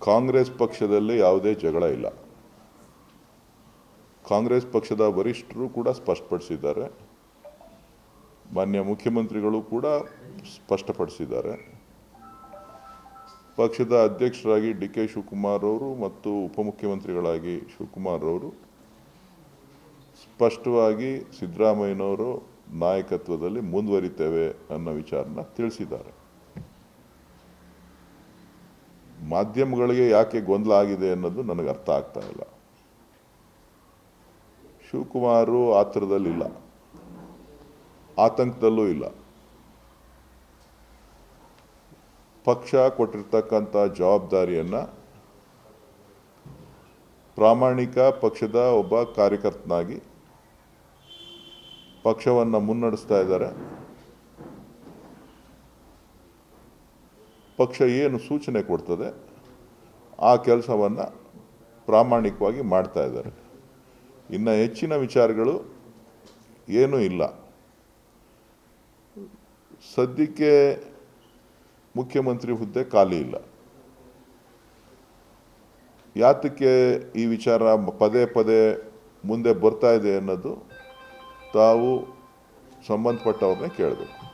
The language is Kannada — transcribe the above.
ಕಾಂಗ್ರೆಸ್ ಪಕ್ಷದಲ್ಲಿ ಯಾವುದೇ ಜಗಳ ಇಲ್ಲ. ಕಾಂಗ್ರೆಸ್ ಪಕ್ಷದ ವರಿಷ್ಠರು ಕೂಡ ಸ್ಪಷ್ಟಪಡಿಸಿದ್ದಾರೆ. ಮಾನ್ಯ ಮುಖ್ಯಮಂತ್ರಿಗಳು ಕೂಡ ಸ್ಪಷ್ಟಪಡಿಸಿದ್ದಾರೆ. ಪಕ್ಷದ ಅಧ್ಯಕ್ಷರಾಗಿ ಡಿ ಕೆ ಶಿವಕುಮಾರ್ ಅವರು ಮತ್ತು ಉಪಮುಖ್ಯಮಂತ್ರಿಗಳಾಗಿ ಶಿವಕುಮಾರ್ ಅವರು ಸ್ಪಷ್ಟವಾಗಿ ಸಿದ್ದರಾಮಯ್ಯನವರು ನಾಯಕತ್ವದಲ್ಲಿ ಮುಂದುವರಿತೇವೆ ಅನ್ನೋ ವಿಚಾರನ ತಿಳಿಸಿದ್ದಾರೆ. ಮಾಧ್ಯಮಗಳಿಗೆ ಯಾಕೆ ಗೊಂದಲ ಆಗಿದೆ ಅನ್ನೋದು ನನಗೆ ಅರ್ಥ ಆಗ್ತಾ ಇಲ್ಲ. ಶಿವಕುಮಾರು ಆತರದಲ್ಲಿಲ್ಲ ಆತಂಕದಲ್ಲೂ ಇಲ್ಲ. ಪಕ್ಷ ಕೊಟ್ಟಿರ್ತಕ್ಕಂಥ ಜವಾಬ್ದಾರಿಯನ್ನು ಪ್ರಾಮಾಣಿಕ ಪಕ್ಷದ ಒಬ್ಬ ಕಾರ್ಯಕರ್ತನಾಗಿ ಪಕ್ಷವನ್ನು ಮುನ್ನಡೆಸ್ತಾ ಇದ್ದಾರೆ. ಪಕ್ಷ ಏನು ಸೂಚನೆ ಕೊಡ್ತದೆ, ಆ ಕೆಲಸವನ್ನು ಪ್ರಾಮಾಣಿಕವಾಗಿ ಮಾಡ್ತಾ ಇದ್ದಾರೆ. ಇನ್ನು ಹೆಚ್ಚಿನ ವಿಚಾರಗಳು ಏನೂ ಇಲ್ಲ. ಸದ್ಯಕ್ಕೆ ಮುಖ್ಯಮಂತ್ರಿ ಹುದ್ದೆ ಖಾಲಿ ಇಲ್ಲ. ಯಾತಕ್ಕೆ ಈ ವಿಚಾರ ಪದೇ ಪದೇ ಮುಂದೆ ಬರ್ತಾ ಇದೆ ಅನ್ನೋದು ತಾವು ಸಂಬಂಧಪಟ್ಟವ್ರನ್ನೇ ಕೇಳಬೇಕು.